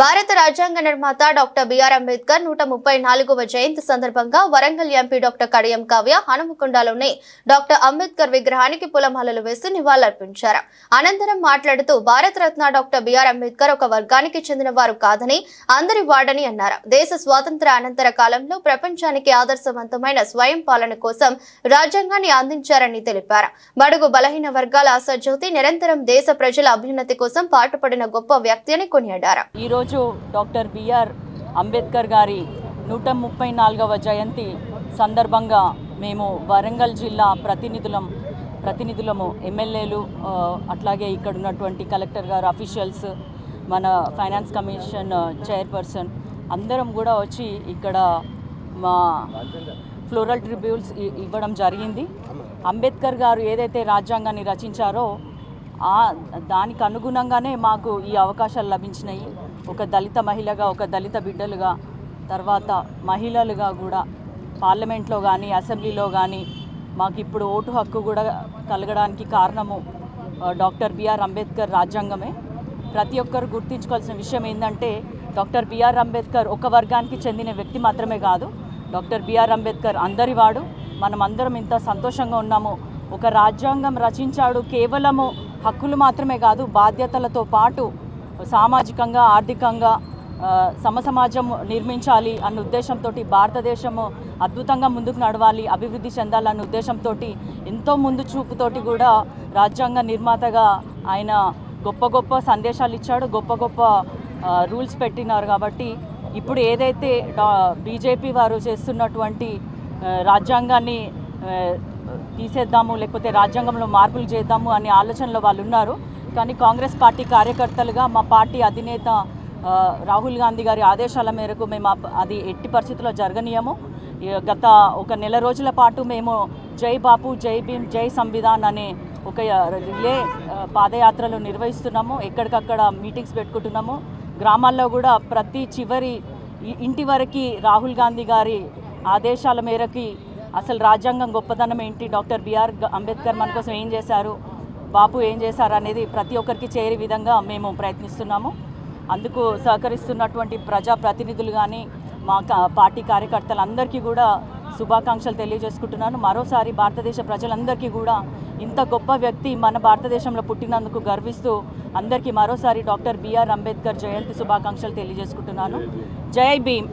భారత రాజ్యాంగ నిర్మాత డాక్టర్ బిఆర్ అంబేద్కర్ నూట ముప్పై నాలుగవ జయంతి సందర్భంగా వరంగల్ ఎంపీ డాక్టర్ కడియం కావ్య హనుమకొండలోని డాక్టర్ అంబేద్కర్ విగ్రహానికి పూలమాలలు వేసి నివాళులర్పించారు. అనంతరం మాట్లాడుతూ భారతరత్న డాక్టర్ బిఆర్ అంబేద్కర్ ఒక వర్గానికి చెందిన వారు కాదని అందరి వాడని అన్నారు. దేశ స్వాతంత్ర అనంతర కాలంలో ప్రపంచానికి ఆదర్శవంతమైన స్వయం పాలన కోసం రాజ్యాంగాన్ని అందించారని తెలిపారు. బడుగు బలహీన వర్గాల ఆశాజ్యోతి నిరంతరం దేశ ప్రజల అభ్యున్నతి కోసం పాటుపడిన గొప్ప వ్యక్తి అని కొనియాడారు. ఈరోజు డాక్టర్ బిఆర్ అంబేద్కర్ గారి నూట ముప్పై నాలుగవ జయంతి సందర్భంగా మేము వరంగల్ జిల్లా ప్రతినిధులం ప్రతినిధులము ఎమ్మెల్యేలు అట్లాగే ఇక్కడ ఉన్నటువంటి కలెక్టర్ గారు అఫీషియల్స్ మన ఫైనాన్స్ కమిషన్ చైర్పర్సన్ అందరం కూడా వచ్చి ఇక్కడ మా ఫ్లోరల్ ట్రిబ్యూల్స్ ఇవ్వడం జరిగింది. అంబేద్కర్ గారు ఏదైతే రాజ్యాంగాన్ని రచించారో దానికి అనుగుణంగానే మాకు ఈ అవకాశాలు లభించినాయి. ఒక దళిత మహిళగా ఒక దళిత బిడ్డలుగా తర్వాత మహిళలుగా కూడా పార్లమెంట్లో కానీ అసెంబ్లీలో కానీ మాకు ఇప్పుడు ఓటు హక్కు కూడా కలగడానికి కారణము డాక్టర్ బిఆర్ అంబేద్కర్ రాజ్యాంగమే. ప్రతి ఒక్కరు గుర్తించుకోవాల్సిన విషయం ఏంటంటే డాక్టర్ బిఆర్ అంబేద్కర్ ఒక వర్గానికి చెందిన వ్యక్తి మాత్రమే కాదు డాక్టర్ బిఆర్ అంబేద్కర్ అందరివాడు మనం అందరం ఇంత సంతోషంగా ఉన్నాము. ఒక రాజ్యాంగం రచించాడు కేవలము హక్కులు మాత్రమే కాదు బాధ్యతలతో పాటు సామాజికంగా ఆర్థికంగా సమసమాజం నిర్మించాలి అన్న ఉద్దేశంతో భారతదేశము అద్భుతంగా ముందుకు నడవాలి అభివృద్ధి చెందాలన్న ఉద్దేశంతో ఎంతో ముందు చూపుతోటి కూడా రాజ్యాంగ నిర్మాతగా ఆయన గొప్ప గొప్ప సందేశాలు ఇచ్చాడు గొప్ప గొప్ప రూల్స్ పెట్టినారు కాబట్టి ఇప్పుడు ఏదైతే బీజేపీ వారు చేస్తున్నటువంటి రాజ్యాంగాన్ని తీసేద్దాము లేకపోతే రాజ్యాంగంలో మార్పులు చేద్దాము అనే ఆలోచనలో వాళ్ళు ఉన్నారు కానీ కాంగ్రెస్ పార్టీ కార్యకర్తలుగా మా పార్టీ అధినేత రాహుల్ గాంధీ గారి ఆదేశాల మేరకు మేము అది ఎట్టి పరిస్థితుల్లో జరగనీయము. గత ఒక నెల రోజుల పాటు మేము జై బాపు జై భీమ్ జై సంవిధాన్ అనే ఒక రిలే పాదయాత్రలు నిర్వహిస్తున్నాము. ఎక్కడికక్కడ మీటింగ్స్ పెట్టుకుంటున్నాము. గ్రామాల్లో కూడా ప్రతి చివరి ఇంటి వరకు రాహుల్ గాంధీ గారి ఆదేశాల మేరకి అసలు రాజ్యాంగం గొప్పదనం ఏంటి? డాక్టర్ బిఆర్ అంబేద్కర్ మన కోసం ఏం చేశారు? బాపు ఏం చేశారనేది ప్రతి ఒక్కరికి చేరే విధంగా మేము ప్రయత్నిస్తున్నాము. అందుకు సహకరిస్తున్నటువంటి ప్రజా ప్రతినిధులు కానీ మా పార్టీ కార్యకర్తలందరికీ కూడా శుభాకాంక్షలు తెలియజేసుకుంటున్నాను. మరోసారి భారతదేశ ప్రజలందరికీ కూడా ఇంత గొప్ప వ్యక్తి మన భారతదేశంలో పుట్టినందుకు గర్విస్తూ అందరికీ మరోసారి డాక్టర్ బిఆర్ అంబేద్కర్ జయంతి శుభాకాంక్షలు తెలియజేసుకుంటున్నాను. జై భీమ్!